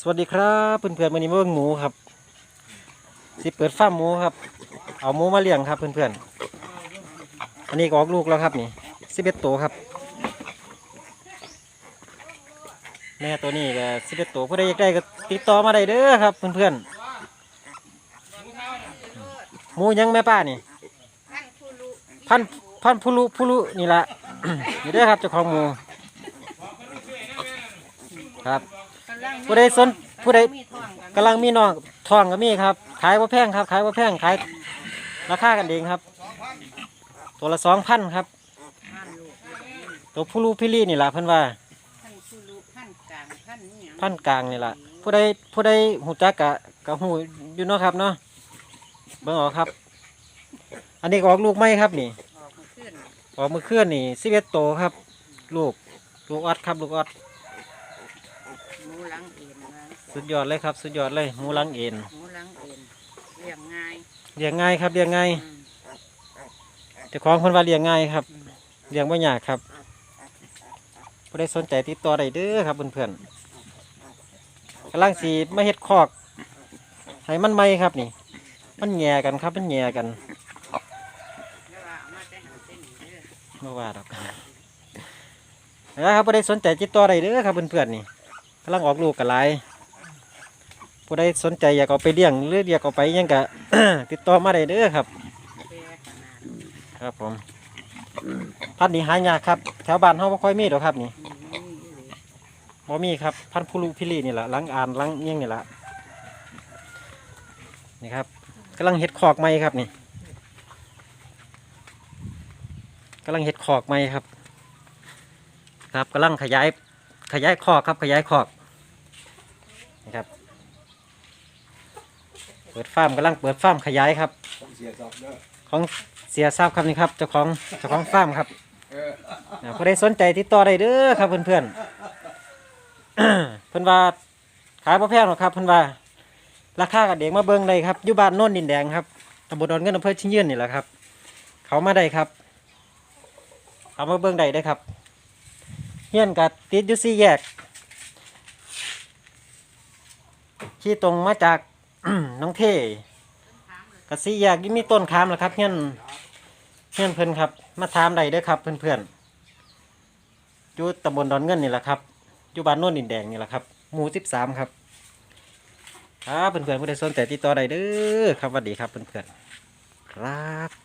สวัสดีครับเพื่อนๆวันนี้มาเบิ่งหมูครับสิเปิดฟาร์มหมูครับ เอาหมูมาเลี้ยงครับเพื่อนๆอันนี้ก็ออกลูกแล้วครับนี่สิบเอ็ดตัวครับ แม่ตัวนี้ก็สิบเอ็ดตัวผู้ใดอยากได้ก็ติดต่อมาได้เด้อครับเพื่อนๆหมูยังแม่ป้านี่พันพันผู้ลุผู้ลุนี่ละนี่เด้อครับเจ้าของหมูครับ ผู้ใดสนผู้ใดกำลังมีน้องทองก็มีครับ ขายว่าแพงครับ ขายว่าแพงขายราคากันเองครับ ตัวละสองพันครับ ตัวผู้ลูพี่ลี่นี่แหละเพิ่นว่าท่านผู้รู้ท่านกลางท่านนี่หยังพันกลางนี่แหละผู้ใดผู้ใดหูจักกะกะหูอยู่เนาะครับเนาะเบิ่งเออกครับ อันนี้ก็ออกลูกไหมครับนี่ออกมาขึ้นออกมือเคลื่อนนี่สิบเอ็ดโตวครับ ลูกลูกออดครับลูกออด หมูหลังเอ็นนะสุดยอดเลยครับ สุดยอดเลยหมูหลังเอ็นหมูหลังเอ็นเลี้ยงง่ายเลี้ยงง่ายครับเลี้ยงง่ายอืมเจ้าของคนว่าเลี้ยงง่ายครับเลี้ยงไม่ยากครับผู้ใดสนใจติดต่อได้เด้อครับเพื่อนๆกำลังสีมาเฮ็ดคอกให้มันไหมครับนี่ มันแง่กันครับ มันแง่กันแล้วว่าเอามาแต่หาเส้นนี่เด้อ เมื่อว่าดอกนะครับผู้ใดสนใจติดต่อได้เด้อครับเพื่อนๆนี่กำลังออกลูกกันหลายผู้ใดสนใจอยากเอาไปเลี้ยงหรืออยากเอาไปยังกะ ติดต่อมาได้เด้อครับ ครับผมพันธุ์นี้หายากครับ แถวบ้านเฮาบ่ค่อยมีดอกครับนี่อืมนี่เลยบ่มีครับพันธุ์ผู้ลูพิลีนี่แหละหลังอ่านลังเงี้ยงนี่แหละนี่ครับกำลังเห็ดขอกไม้ครับนี่กำลังเห็ดขอกไม้ครับ ครับกำลังขยายขยายขอกครับขยายขอก นี่ครับ เปิดฟาร์มกำลังเปิดฟาร์มขยายครับ เสียสอบเด้อของเสียทราบครับนี่ครับเจ้าของเจ้าของฟาร์มครับเอออ่าผู้ใดสนใจติดต่อได้เด้อครับเพื่อนๆ เพิ่อนว่าขายพอแพงหรอกครับเพิ่อนว่า ราคากับเด็กมาเบิ่งได้ครับอยู่บ้านโน่นดินแดงครับตำบลดอนเงินอำเภอชิงยื่นนี่แหละครับ เขามาได้ครับ เขามาเบิ่งได้ได้อครับเฮียนกับติดอยู่สี่แยก ที่ตรงมาจาก น้องเท่กับสี่แยกที่มีต้นขามแหละครับเฮียนเพื่อนเพื่อนครับ มาถามได้เด้อครับ เพื่อนเพื่อนอยู่ตำบลดอนเงินนี่แหละครับอยู่บ้านโน่นดินแดงนี่แหละครับหมู่สิบสามครับครับเพื่อนเพื่อนผู้ใดสนใจติดต่อได้เด้อครับสวัสดีครับเพื่อนเพื่อนครับ